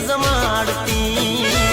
જમાડતી